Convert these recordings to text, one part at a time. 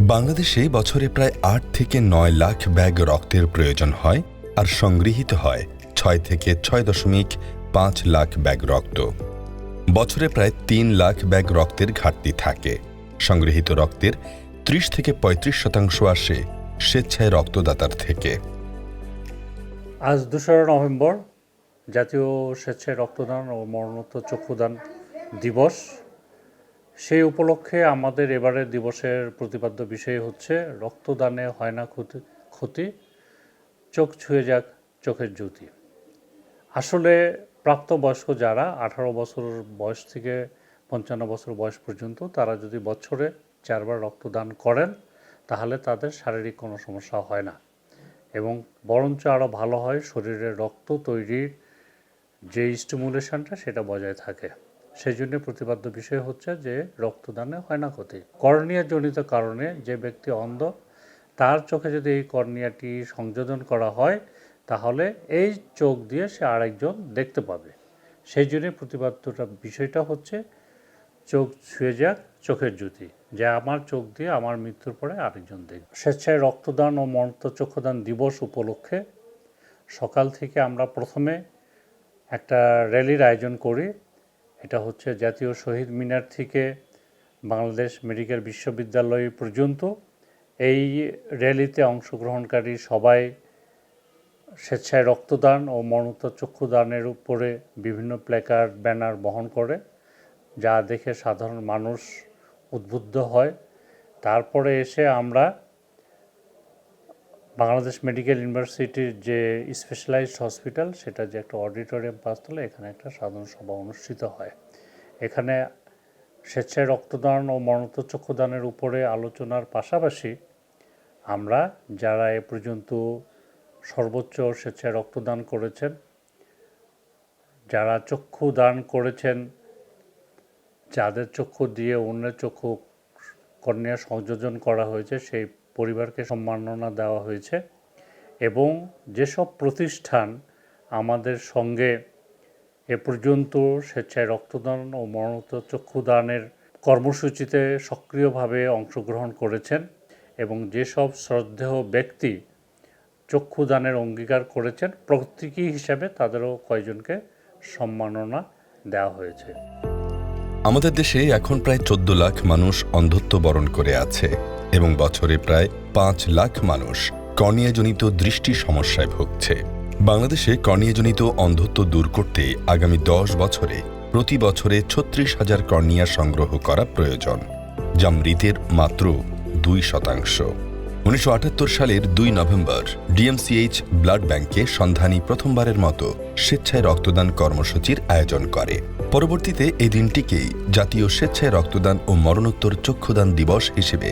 বাংলাদেশে বছরে প্রায় আট থেকে নয় লাখ ব্যাগ রক্তের প্রয়োজন হয় আর সংগৃহীত হয় ছয় থেকে ছয় দশমিক পাঁচ লাখ ব্যাগ রক্ত। বছরে প্রায় তিন লাখ ব্যাগ রক্তের ঘাটতি থাকে। সংগৃহীত রক্তের ত্রিশ থেকে পঁয়ত্রিশ শতাংশ আসে স্বেচ্ছায় রক্তদাতার থেকে। আজ দোসরা নভেম্বর জাতীয় স্বেচ্ছায় রক্তদান ও মরণোত্তর চক্ষুদান দিবস। সেই উপলক্ষে আমাদের এবারের দিবসের প্রতিপাদ্য বিষয় হচ্ছে, রক্তদানে হয় না ক্ষতি ক্ষতি, চোখ ছুঁয়ে যাক চোখের জ্যোতি। আসলে প্রাপ্তবয়স্ক যারা, আঠারো বছর বয়স থেকে পঞ্চান্ন বছর বয়স পর্যন্ত, তারা যদি বছরে চারবার রক্তদান করেন, তাহলে তাদের শারীরিক কোনো সমস্যা হয় না। এবং বরঞ্চ আরও ভালো হয়, শরীরে রক্ত তৈরির যে স্টিমুলেশনটা সেটা বজায় থাকে। সেই জন্য প্রতিপাদ্য বিষয় হচ্ছে যে রক্তদানে হয় না ক্ষতি। কর্নিয়াজনিত কারণে যে ব্যক্তি অন্ধ, তার চোখে যদি এই কর্নিয়াটি সংযোজন করা হয়, তাহলে এই চোখ দিয়ে সে আরেকজন দেখতে পাবে। সেই জন্য প্রতিপাদ্যটা বিষয়টা হচ্ছে, চোখ ছুঁয়ে যাক, চোখের জ্যোতি, যে আমার চোখ দিয়ে আমার মৃত্যুর পরে আরেকজন দেখবে। স্বেচ্ছায় রক্তদান ও মন্ত চক্ষুদান দিবস উপলক্ষে সকাল থেকে আমরা প্রথমে একটা র্যালির আয়োজন করি। এটা হচ্ছে জাতীয় শহীদ মিনার থেকে বাংলাদেশ মেডিকেল বিশ্ববিদ্যালয় পর্যন্ত। এই র্যালিতে অংশগ্রহণকারী সবাই স্বেচ্ছায় রক্তদান ও মরণোত্তর চক্ষুদানের উপরে বিভিন্ন প্ল্যাকার্ড, ব্যানার বহন করে, যা দেখে সাধারণ মানুষ উদ্বুদ্ধ হয়। তারপরে এসে আমরা বাংলাদেশ মেডিকেল ইউনিভার্সিটির যে স্পেশালাইজড হসপিটাল, সেটা যে একটা অডিটোরিয়াম পাঁচতলা, এখানে একটা সাধারণ সভা অনুষ্ঠিত হয়। এখানে স্বেচ্ছায় রক্তদান ও মরণোত্তর উপরে আলোচনার পাশাপাশি আমরা যারা এ পর্যন্ত সর্বোচ্চ স্বেচ্ছায় রক্তদান করেছেন, যারা চক্ষু দান করেছেন, যাদের চক্ষু দিয়ে অন্যের চক্ষু কর্নিয়া সংযোজন করা হয়েছে, সেই পরিবারকে সম্মাননা দেওয়া হয়েছে এবং যেসব প্রতিষ্ঠান আমাদের সঙ্গে এ পর্যন্ত স্বেচ্ছায় রক্তদান ও মরণোত্তর চক্ষুদানের কর্মসূচিতে সক্রিয়ভাবে অংশগ্রহণ করেছেন এবং যেসব শ্রদ্ধেয় ব্যক্তি চক্ষুদানের অঙ্গীকার করেছেন, প্রতীকী হিসাবে তাদেরও কয়জনকে সম্মাননা দেওয়া হয়েছে। আমাদের দেশে এখন প্রায় চোদ্দ লাখ মানুষ অন্ধত্ব বরণ করে আছে। এবং বছরে প্রায় পাঁচ লাখ মানুষ কর্নিয়াজনিত দৃষ্টি সমস্যায় ভুগছে। বাংলাদেশে কর্নিয়াজনিত অন্ধত্ব দূর করতে আগামী দশ বছরে প্রতি বছরে ছত্রিশ হাজার কর্নিয়া সংগ্রহ করা প্রয়োজন, যা মৃতের মাত্র দুই শতাংশ। উনিশশো আটাত্তর সালের দুই নভেম্বর, ডিএমসিএইচ ব্লাড ব্যাংকে সন্ধানী প্রথমবারের মতো স্বেচ্ছায় রক্তদান কর্মসূচির আয়োজন করে। পরবর্তীতে এই দিনটিকেই জাতীয় স্বেচ্ছায় রক্তদান ও মরণোত্তর চক্ষুদান দিবস হিসেবে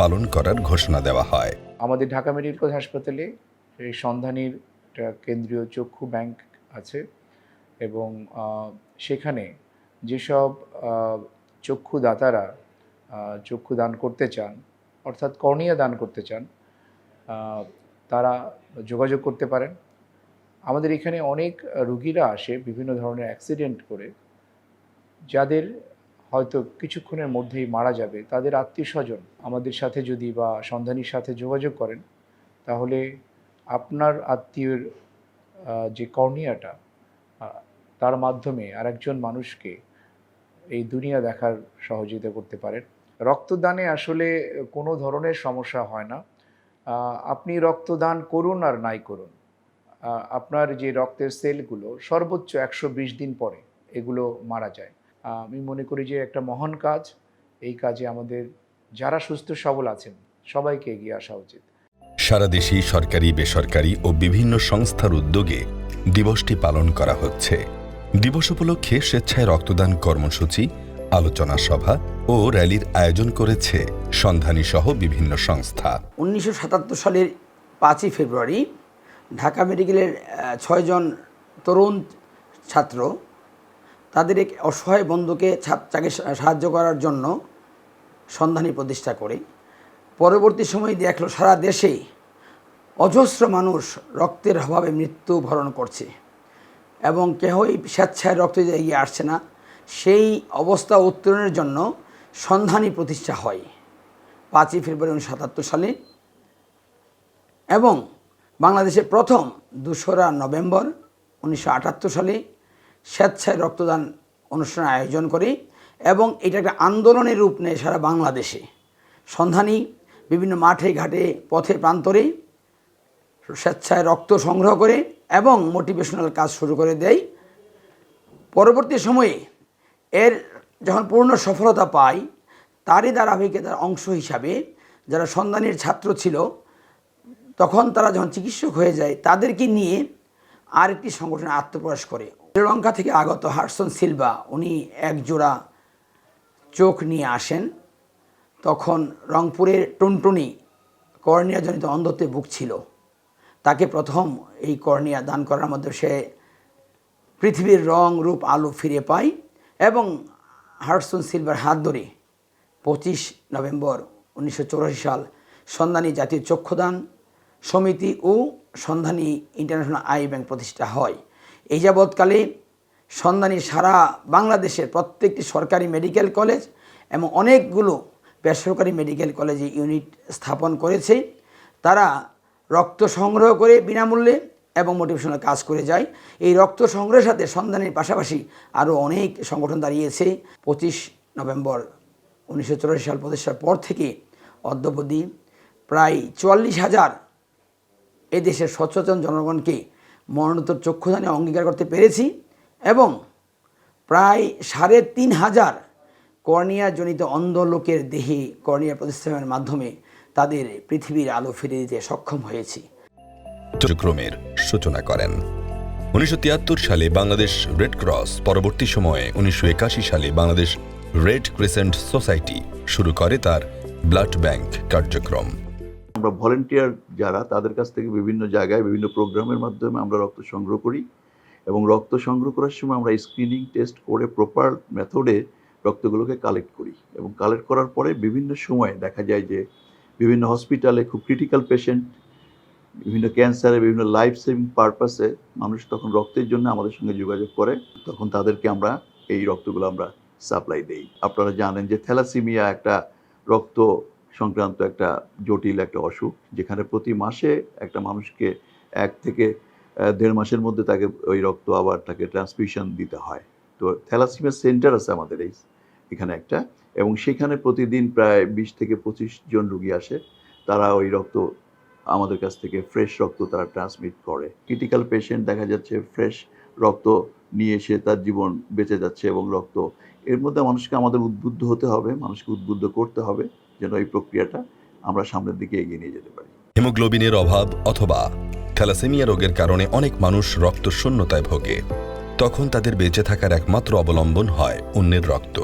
পালন করার ঘোষণা দেওয়া হয়। আমাদের ঢাকা মেডিকেল কলেজ হাসপাতালে এই সন্ধানীর কেন্দ্রীয় চক্ষু ব্যাংক আছে এবং সেখানে যেসব চক্ষুদাতারা চক্ষু দান করতে চান, অর্থাৎ কর্নিয়া দান করতে চান তারা যোগাযোগ করতে পারেন। আমাদের এখানে অনেক রুগীরা আসে বিভিন্ন ধরনের অ্যাক্সিডেন্ট করে, যাদের হয়তো কিছুক্ষণের মধ্যেই মারা যাবে। তাদের আত্মীয় স্বজন আমাদের সাথে যদি বা সন্ধানীর সাথে যোগাযোগ করেন, তাহলে আপনার আত্মীয়র যে কর্নিয়াটা তার মাধ্যমে আরেকজন মানুষকে এই দুনিয়া দেখার সহযোগিতা করতে পারেন। রক্তদানে আসলে কোনো ধরনের সমস্যা হয় না। আপনি রক্তদান করুন আর নাই করুন। আপনার যে রক্তের সেলগুলো সর্বোচ্চ একশো বিশ দিন পরে এগুলো মারা যায়। আমি মনে করি যে একটা মহান কাজ। এই কাজে আমাদের যারা সুস্থ সবল আছেন সবাইকে এগিয়ে আসা উচিত। সারা দেশেই সরকারি বেসরকারি ও বিভিন্ন সংস্থার উদ্যোগে দিবসটি পালন করা হচ্ছে। দিবস উপলক্ষে স্বেচ্ছায় রক্তদান কর্মসূচি আলোচনা সভা ও র্যালির আয়োজন করেছে সন্ধানী সহ বিভিন্ন সংস্থা। উনিশশো সাতাত্তর সালের পাঁচই ফেব্রুয়ারি ঢাকা মেডিকেলের ছয়জন তরুণ ছাত্র তাদের এক অসহায় বন্ধুকে তাকে সাহায্য করার জন্য সন্ধানী প্রতিষ্ঠা করে। পরবর্তী সময় দেখল সারা দেশে অজস্র মানুষ রক্তের অভাবে মৃত্যুবরণ করছে এবং কেহই স্বেচ্ছায় রক্ত এগিয়ে আসছে না। সেই অবস্থা উত্তরণের জন্য সন্ধানী প্রতিষ্ঠা হয় পাঁচই ফেব্রুয়ারি উনিশশো সাতাত্তর সালে এবং বাংলাদেশের প্রথম দোসরা নভেম্বর উনিশশো আটাত্তর সালে স্বেচ্ছায় রক্তদান অনুষ্ঠানের আয়োজন করে এবং এটা একটা আন্দোলনের রূপ নেয় সারা বাংলাদেশে। সন্ধানী বিভিন্ন মাঠে, ঘাটে, পথে, প্রান্তরে স্বেচ্ছায় রক্ত সংগ্রহ করে এবং মোটিভেশনাল কাজ শুরু করে দেয়। পরবর্তী সময়ে এর যখন পূর্ণ সফলতা পায় তারই ধারাবাহিকতার অংশ হিসাবে যারা সন্ধানীর ছাত্র ছিল, তখন তারা যখন চিকিৎসক হয়ে যায়, তাদেরকে নিয়ে আরেকটি সংগঠনে আত্মপ্রকাশ করে। শ্রীলঙ্কা থেকে আগত হারসন সিলভা, উনি এক জোড়া চোখ নিয়ে আসেন। তখন রংপুরের টুনটুনি কর্নিয়াজনিত অন্ধত্বে ভুগছিল। তাকে প্রথম এই কর্নিয়া দান করার মধ্যে সে পৃথিবীর রং, রূপ, আলো ফিরে পায় এবং হার্টসন সিলভার হাত ধরে পঁচিশ নভেম্বর উনিশশো চুরাশি সাল সন্ধানী জাতীয় চক্ষুদান সমিতি ও সন্ধানী ইন্টারন্যাশনাল আই ব্যাংক প্রতিষ্ঠা হয়। এই যাবৎকালে সন্ধানী সারা বাংলাদেশের প্রত্যেকটি সরকারি মেডিকেল কলেজ এবং অনেকগুলো বেসরকারি মেডিকেল কলেজে ইউনিট স্থাপন করেছে। তারা রক্ত সংগ্রহ করে বিনামূল্যে এবং মোটিভেশনাল কাজ করে যায়। এই রক্ত সংগ্রহের সাথে সন্ধানের পাশাপাশি আরও অনেক সংগঠন দাঁড়িয়েছে। পঁচিশ নভেম্বর উনিশশো সাল প্রতিষ্ঠার পর থেকে অদ্যবধি প্রায় চুয়াল্লিশ হাজার এই দেশের সচেতন জনগণকে মরণোত্তর চক্ষুদানে অঙ্গীকার করতে পেরেছি এবং প্রায় সাড়ে তিন হাজার কর্নিয়াজনিত অন্ধ লোকের দেহে কর্নিয়া প্রতিস্থাপনের মাধ্যমে তাদের পৃথিবীর আলো ফিরে দিতে সক্ষম হয়েছি। কার্যক্রমের সূচনা করেন। উনিশশো তিয়াত্তর সালে বাংলাদেশ রেড ক্রস পরবর্তী সময়ে উনিশশো একাশি সালে বাংলাদেশ রেড ক্রিসেন্ট সোসাইটি শুরু করে তার ব্লাড ব্যাংক কার্যক্রম। আমরা ভলেন্টিয়ার যারা, তাদের কাছ থেকে বিভিন্ন জায়গায়, বিভিন্ন প্রোগ্রামের মাধ্যমে আমরা রক্ত সংগ্রহ করি এবং রক্ত সংগ্রহ করার সময় আমরা স্ক্রিনিং টেস্ট করে প্রপার মেথডে রক্তগুলোকে কালেক্ট করি এবং কালেক্ট করার পরে বিভিন্ন সময়ে দেখা যায় যে বিভিন্ন হসপিটালে খুব ক্রিটিক্যাল পেশেন্ট বিভিন্ন ক্যান্সারে বিভিন্ন লাইফ সেভিং পারপাসে মানুষ তখন রক্তের জন্য আমাদের সঙ্গে যোগাযোগ করে, তখন তাদেরকে আমরা এই রক্তগুলো আমরা সাপ্লাই দেই। আপনারা জানেন যে থ্যালাসিমিয়া একটা রক্ত সংক্রান্ত একটা জটিল একটা অসুখ, যেখানে প্রতি মাসে একটা মানুষকে এক থেকে দেড় মাসের মধ্যে তাকে ওই রক্ত আবার তাকে ট্রান্সফিউশন দিতে হয়। তো থ্যালাসিমিয়া সেন্টার আছে আমাদের এই, এখানে একটা। এবং সেখানে প্রতিদিন প্রায় বিশ থেকে পঁচিশ জন রুগী আসে। তারা ওই রক্ত আমাদের কাছ থেকে ফ্রেশ রক্ত তারা ট্রান্সমিট করে। ক্রিটিক্যাল পেশেন্ট দেখা যাচ্ছে ফ্রেশ রক্ত নিয়ে এসে তার জীবন বেঁচে যাচ্ছে এবং রক্ত, এর মধ্যে মানুষকে আমাদের উদ্বুদ্ধ হতে হবে, মানুষকে উদ্বুদ্ধ করতে হবে। যেন এই প্রক্রিয়াটা আমরা সামনের দিকে এগিয়ে নিয়ে যেতে পারি। হিমোগ্লোবিনের অভাব অথবা থ্যালাসেমিয়া রোগের কারণে অনেক মানুষ রক্ত শূন্যতায় ভোগে। তখন তাদের বেঁচে থাকার একমাত্র অবলম্বন হয় অন্যের রক্ত।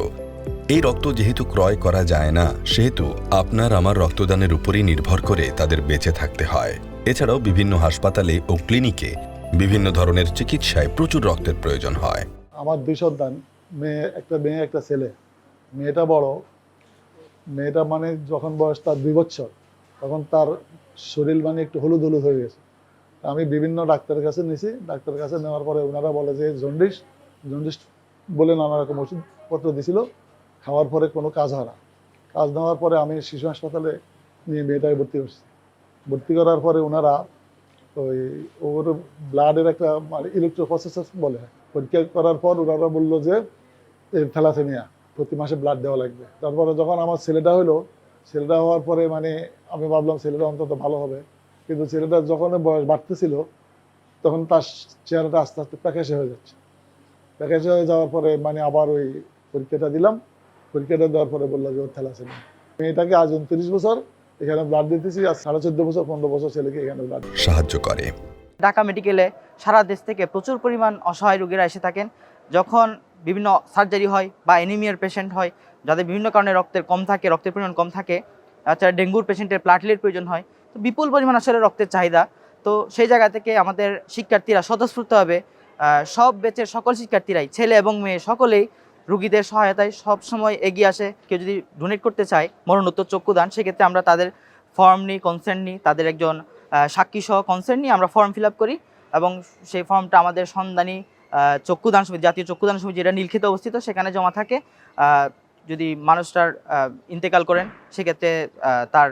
এই রক্ত যেহেতু ক্রয় করা যায় না সেহেতু আপনার আমার রক্তদানের উপরই নির্ভর করে তাদের বেঁচে থাকতে হয়। এছাড়াও বিভিন্ন হাসপাতালে ও ক্লিনিকে বিভিন্ন ধরনের চিকিৎসায় প্রচুর রক্তের প্রয়োজন হয়। আমার দুই সন্তান মেয়ে একটা মেয়ে একটা ছেলে। মেয়েটা বড় মেয়েটা মানে যখন বয়স তার দুই বছর, তখন তার শরীর মানে একটু হলুদ হলুদ হয়ে গেছে। আমি বিভিন্ন ডাক্তারের কাছে নিয়েছি ডাক্তারের কাছে নেওয়ার পরে ওনারা বলে যে, জন্ডিস জন্ডিস বলে নানা রকম ওষুধপত্র দিছিল, খাওয়ার পরে কোনো কাজ হয় না। কাজ নেওয়ার পরে আমি শিশু হাসপাতালে নিয়ে মেয়েটাকে ভর্তি করছি ভর্তি করার পরে ওনারা ওই ওর ব্লাডের একটা মানে ইলেকট্রোপ্রসেসর বলে, পরীক্ষা করার পর ওনারা বলল যে থ্যালাসেমিয়া। প্রতি মাসে ব্লাড দেওয়া লাগবে। তারপরে যখন আমার ছেলেটা হলো ছেলেটা হওয়ার পরে মানে আমি ভাবলাম ছেলেটা অন্তত ভালো হবে। কিন্তু ছেলেটা যখন বয়স বাড়তেছিল তখন তার চেহারাটা আস্তে আস্তে প্যাকেজে হয়ে যাচ্ছে। প্যাকেজে হয়ে যাওয়ার পরে মানে আবার ওই পরীক্ষাটা দিলাম। পরীক্ষাটা দেওয়ার পরে বলল যে ওর থ্যালাসেমিয়া। মেয়েটাকে আজ উনত্রিশ বছর এখানে ব্লাড দিতেছি আর সাড়ে চোদ্দ বছর পনেরো বছর ছেলেকে এখানে ব্লাড সাহায্য করে। ঢাকা মেডিকেলে সারা দেশ থেকে প্রচুর পরিমাণ অসহায় রোগীরা এসে থাকেন। যখন বিভিন্ন সার্জারি হয় বা অ্যানিমিয়ার পেশেন্ট হয়, যাদের বিভিন্ন কারণে রক্তের কম থাকে, রক্তের পরিমাণ কম থাকে, তাছাড়া ডেঙ্গুর পেশেন্টের প্লাটলের প্রয়োজন হয়, তো বিপুল পরিমাণ আসলে রক্তের চাহিদা। তো সেই জায়গা থেকে আমাদের শিক্ষার্থীরা স্বতঃস্ফূর্তভাবে সব বেচের সকল শিক্ষার্থীরাই, ছেলে এবং মেয়ে সকলেই রুগীদের সহায়তায় সব সময় এগিয়ে আসে। কেউ যদি ডোনেট করতে চায়, মরণোত্তর চক্ষুদান সেক্ষেত্রে আমরা তাদের ফর্ম নিই কনসেন্ট নিই, তাদের একজন সাক্ষী সহ কনসেন্ট নিয়ে আমরা ফর্ম ফিল করি এবং সেই ফর্মটা আমাদের সন্ধানী চক্ষুদান সমিতি, জাতীয় চক্ষুদান সমিতি যেটা নীলক্ষেতে অবস্থিত, সেখানে জমা থাকে। যদি মানুষটার ইন্তেকাল করেন, সেক্ষেত্রে তার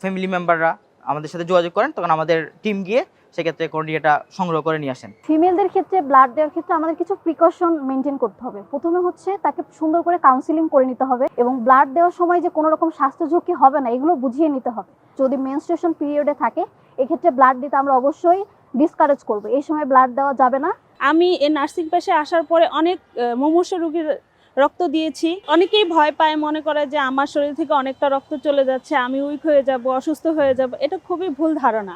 ফ্যামিলি মেম্বাররা আমাদের সাথে যোগাযোগ করেন, তখন আমাদের টিম গিয়ে সেক্ষেত্রে কর্নিয়াটা সংগ্রহ করে নিয়ে আসেন। ফিমেলদের ক্ষেত্রে ব্লাড দেওয়ার ক্ষেত্রে আমাদের কিছু প্রিকশন মেনটেন করতে হবে। প্রথমে হচ্ছে তাকে সুন্দর করে কাউন্সিলিং করে নিতে হবে এবং ব্লাড দেওয়ার সময় যে কোনো রকম স্বাস্থ্য ঝুঁকি হবে না, এগুলো বুঝিয়ে নিতে হবে। যদি মেনস্ট্রেশন পিরিয়ডে থাকে, এক্ষেত্রে ব্লাড দিতে আমরা অবশ্যই ডিসকারেজ করব। এই সময় ব্লাড দেওয়া যাবে না। আমি এই নার্সিং পেশে আসার পরে অনেক মুমূর্ষু রোগীর রক্ত দিয়েছি। অনেকেই ভয় পায়, মনে করে যে আমার শরীর থেকে অনেকটা রক্ত চলে যাচ্ছে, আমি উইক হয়ে যাব, অসুস্থ হয়ে যাব, এটা খুবই ভুল ধারণা।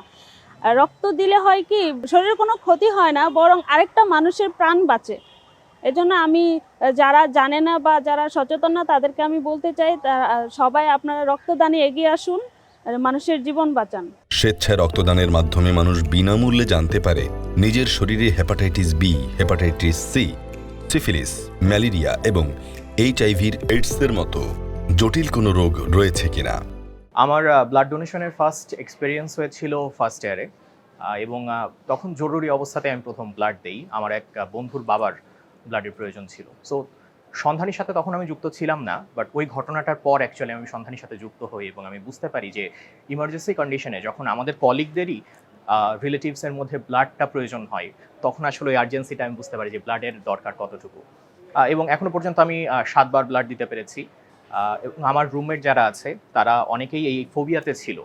রক্ত দিলে হয় কি, শরীরের কোনো ক্ষতি হয় না, বরং আরেকটা মানুষের প্রাণ বাঁচে। এজন্য আমি যারা জানে না বা যারা সচেতন না, তাদেরকে আমি বলতে চাই সবাই আপনারা রক্তদানে এগিয়ে আসুন মানুষের জীবন বাঁচান। স্বেচ্ছায় রক্তদানের মাধ্যমে মানুষ বিনামূল্যে জানতে পারে নিজের শরীরে hepatitis B, hepatitis C, syphilis, malaria এবং এইচআইভির এইডসের মতো। জটিল কোনো রোগ রয়েছে কিনা? আমার ব্লাড ডোনেশনের ফার্স্ট এক্সপিরিয়েন্স হয়েছিল ফার্স্ট ইয়ারে এবং তখন জরুরি অবস্থাতে আমি প্রথম ব্লাড দিই। আমার এক বন্ধুর বাবার ব্লাডের প্রয়োজন ছিল। সো সন্ধানীর সাথে তখন আমি যুক্ত ছিলাম না বাট ওই ঘটনাটার পর অ্যাকচুয়ালি আমি সন্ধানীর সাথে যুক্ত হই এবং আমি বুঝতে পারি যে ইমার্জেন্সি কন্ডিশনে যখন আমাদের কলিগদেরই রিলেটিভসের মধ্যে ব্লাডটা প্রয়োজন হয়, তখন আসলে ওই আর্জেন্সিটা আমি বুঝতে পারি যে ব্লাডের দরকার কতটুকু। এবং এখনও পর্যন্ত আমি সাতবার ব্লাড দিতে পেরেছি। এবং আমার রুমমেট যারা আছে, তারা অনেকেই এই ফোবিয়াতে ছিল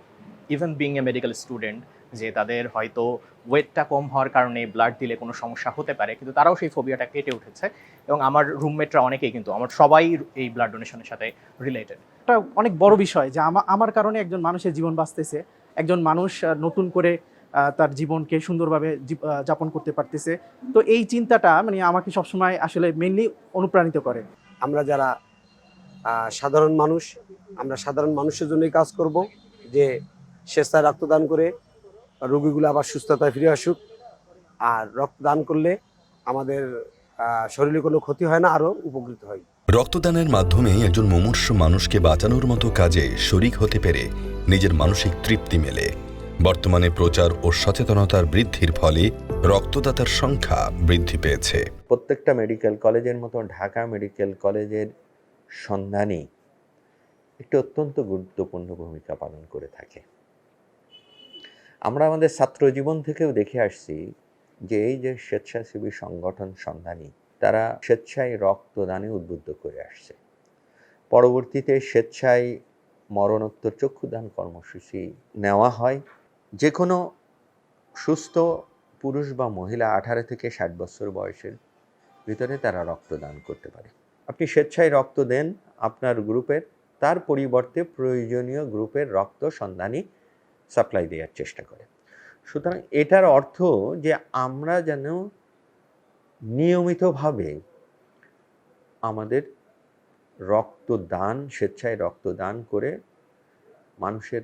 even being a medical student যে তাদের হয়তো ওয়েটটা কম হওয়ার কারণে ব্লাড দিলে কোনো সমস্যা হতে পারে কিন্তু তারাও সেই ফোবিয়াটা কেটে উঠেছে। এবং আমার রুমমেটরা অনেকেই কিন্তু আমার সবাই এই ব্লাড ডোনেশনের সাথে রিলেটেড এটা অনেক বড় বিষয় যে আমা- আমার কারণে একজন মানুষের জীবন বাঁচতেছে একজন মানুষ নতুন করে তার জীবনকে সুন্দরভাবে জীব- যাপন করতে পারতেছে। তো এই চিন্তাটা মানে আমাকে সবসময় আসলে মেনলি অনুপ্রাণিত করে। আমরা যারা সাধারণ মানুষ আমরা সাধারণ মানুষের জন্যই কাজ করব যে স্বেচ্ছায় রক্তদান করে রোগীগুলো আবার সুস্থতায় ফিরে আসুক। আর রক্তদান করলে আমাদের শরীরে কোনো ক্ষতি হয় না আরও উপকৃত হয়। রক্তদানের মাধ্যমে একজন মুমূর্ষ মানুষকে বাঁচানোর মতো কাজে শরিক হতে পেরে নিজের মানসিক তৃপ্তি মেলে। বর্তমানে প্রচার ও সচেতনতার বৃদ্ধির ফলে রক্তদাতার সংখ্যা বৃদ্ধি পেয়েছে। প্রত্যেকটা মেডিকেল কলেজের মতো ঢাকা মেডিকেল কলেজের সন্ধানী একটি অত্যন্ত গুরুত্বপূর্ণ ভূমিকা পালন করে থাকে। আমরা আমাদের ছাত্র জীবন থেকেও দেখে আসছি যে এই যে স্বেচ্ছাসেবী সংগঠন সন্ধানী, তারা স্বেচ্ছায় রক্তদানে উদ্বুদ্ধ করে আসছে। পরবর্তীতে স্বেচ্ছায় মরণোত্তর চক্ষুদান কর্মসূচি নেওয়া হয়। যে কোনো সুস্থ পুরুষ বা মহিলা আঠারো থেকে ষাট বছর বয়সের ভিতরে তারা রক্তদান করতে পারে। আপনি স্বেচ্ছায় রক্ত দেন আপনার গ্রুপের, তার পরিবর্তে প্রয়োজনীয় গ্রুপের রক্ত সন্ধানী সাপ্লাই দেওয়ার চেষ্টা করে। সুতরাং এটার অর্থ যে আমরা যেন নিয়মিতভাবে আমাদের রক্তদান, স্বেচ্ছায় রক্তদান করে মানুষের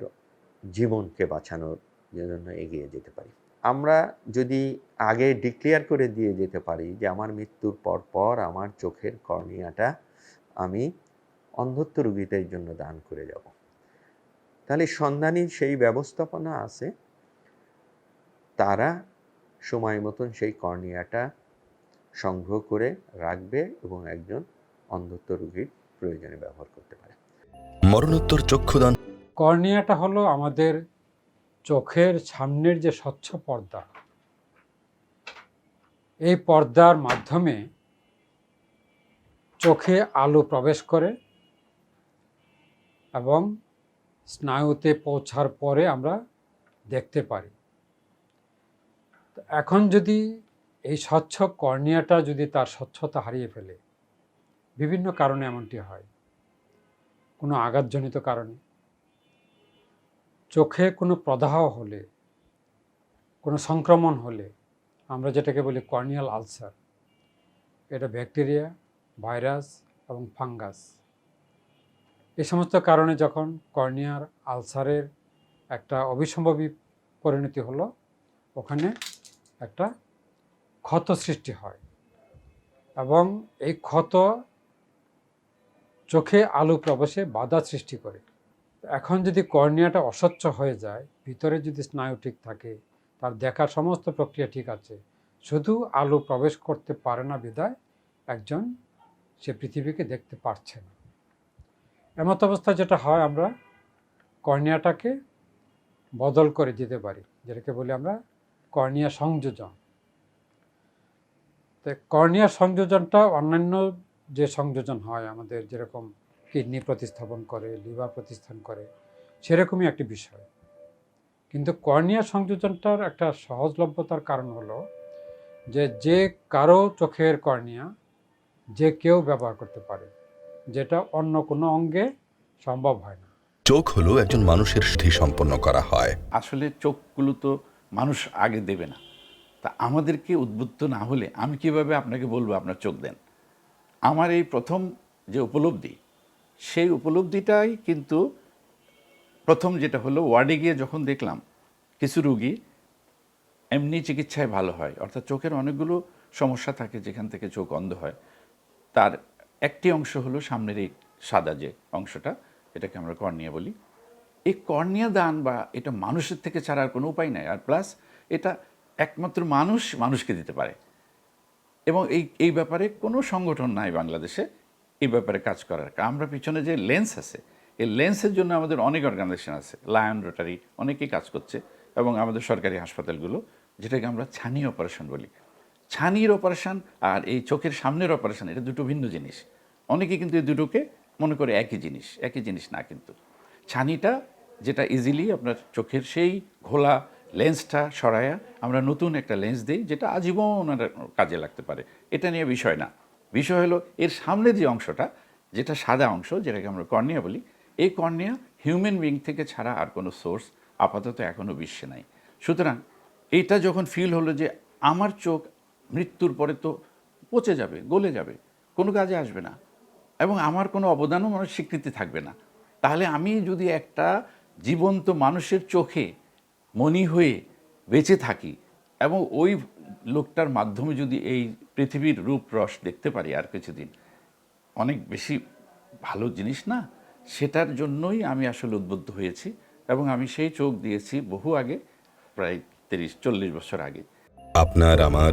জীবনকে বাঁচানোর জন্য এগিয়ে যেতে পারি। আমরা যদি আগে ডিক্লেয়ার করে দিয়ে যেতে পারি যে আমার মৃত্যুর পর পর আমার চোখের কর্নিয়াটা আমি অন্ধত্ব রোগীদের জন্য দান করে যাব। তাহলে সন্ধানী সেই ব্যবস্থাপনা আছে তারা সময় মতন সেই কর্নিয়াটা সংগ্রহ করে রাখবে এবং একজন অন্ধত্ব রোগীর প্রয়োজনে ব্যবহার করতে পারে। মরণোত্তর চক্ষুদান কর্নিয়াটা হলো আমাদের চোখের সামনের যে স্বচ্ছ পর্দা। এই পর্দার মাধ্যমে চোখে আলো প্রবেশ করে এবং স্নায়ুতে পৌঁছার পরে আমরা দেখতে পারি। তো এখন যদি এই স্বচ্ছ কর্নিয়াটা যদি তার স্বচ্ছতা হারিয়ে ফেলে, বিভিন্ন কারণে এমনটি হয়। কোনো আঘাতজনিত কারণে। চোখে কোনো প্রদাহ হলে, কোনো সংক্রমণ হলে, আমরা যেটাকে বলি কর্নিয়াল আলসার, এটা ব্যাকটেরিয়া, ভাইরাস এবং ফাঙ্গাস। এই সমস্ত কারণে যখন কর্নিয়ার আলসারের একটা অবিসম্ভবী পরিণতি হলো, ওখানে একটা ক্ষত সৃষ্টি হয় এবং এই ক্ষত চোখে আলু প্রবেশে বাধা সৃষ্টি করে। এখন যদি কর্নিয়াটা অস্বচ্ছ হয়ে যায়, ভিতরে যদি স্নায়ু ঠিক থাকে, তার দেখার সমস্ত প্রক্রিয়া ঠিক আছে, শুধু আলো প্রবেশ করতে পারে না বিদায়, একজন সে পৃথিবীকে দেখতে পারছে না। এমত অবস্থায় যেটা হয় আমরা কর্নিয়াটাকে বদল করে দিতে পারি, যেটাকে বলি আমরা কর্নিয়া সংযোজন। তো কর্নিয়া সংযোজনটা অন্যান্য যে সংযোজন হয়, আমাদের যেরকম কিডনি প্রতিস্থাপন করে, লিভার প্রতিস্থান করে, সেরকমই একটি বিষয়। কিন্তু কর্নিয়া সংযোজনটার একটা সহজলভ্যতার কারণ হলো যে যে কারও চোখের কর্নিয়া যে কেউ ব্যবহার করতে পারে। যেটা অন্য কোনো অঙ্গে সম্ভব হয় না। চোখ হলো একজন মানুষের সিদ্ধি সম্পন্ন করা হয়। আসলে চোখগুলো তো মানুষ আগে দেবে না। তা আমাদেরকে উদ্বুদ্ধ না হলে আমি কীভাবে আপনাকে বলব আপনার চোখ দেন? আমার এই প্রথম যে উপলব্ধি সেই উপলব্ধিটাই কিন্তু প্রথম যেটা হলো ওয়ার্ডে গিয়ে যখন দেখলাম কিছু রুগী এমনি চিকিৎসায় ভালো হয় অর্থাৎ চোখের অনেকগুলো সমস্যা থাকে যেখান থেকে চোখ অন্ধ হয় তার একটি অংশ হলো সামনের এই সাদা যে অংশটা, এটাকে আমরা কর্নিয়া বলি। এই কর্নিয়া দান বা এটা মানুষের থেকে ছাড়ার কোনো উপায় নাই। আর প্লাস এটা একমাত্র মানুষ মানুষকে দিতে পারে। এবং এই এই ব্যাপারে কোনো সংগঠন নাই বাংলাদেশে এই ব্যাপারে কাজ করার। আমরা পিছনে যে লেন্স আছে, এই লেন্সের জন্য আমাদের অনেক অর্গানাইজেশন আছে। লায়ন রোটারি অনেকেই কাজ করছে এবং আমাদের সরকারি হাসপাতালগুলো, যেটাকে আমরা ছানি অপারেশন বলি। ছানির অপারেশন আর এই চোখের সামনের অপারেশন এটা দুটো ভিন্ন জিনিস। অনেকে কিন্তু এই দুটোকে মনে করে একই জিনিস একই জিনিস না কিন্তু। ছানিটা যেটা ইজিলি আপনার চোখের সেই ঘোলা লেন্সটা সরায়া আমরা নতুন একটা লেন্স দিই যেটা আজীবন কাজে লাগতে পারে। এটা নিয়ে বিষয় না। বিষয় হলো এর সামনে যে অংশটা, যেটা সাদা অংশ, যেটাকে আমরা কর্নিয়া বলি, এই কর্নিয়া হিউম্যান বিং থেকে ছাড়া আর কোনো সোর্স আপাতত এখনও বিশ্বে নাই। সুতরাং এইটা যখন ফিল হলো যে আমার চোখ মৃত্যুর পরে তো পচে যাবে, গলে যাবে, কোনো কাজে আসবে না। এবং আমার কোনো অবদানও আমার স্বীকৃতি থাকবে না। তাহলে আমি যদি একটা জীবন্ত মানুষের চোখে মনি হয়ে বেঁচে থাকি এবং ওই লোকটার মাধ্যমে যদি এই পৃথিবীর রূপ রস দেখতে পারি আর কিছুদিন, অনেক বেশি ভালো জিনিস না? সেটার জন্যই আমি আসলে উদ্বুদ্ধ হয়েছি এবং আমি সেই চোখ দিয়েছি বহু আগে, প্রায় তিরিশ, চল্লিশ বছর আগে। আপনার, আমার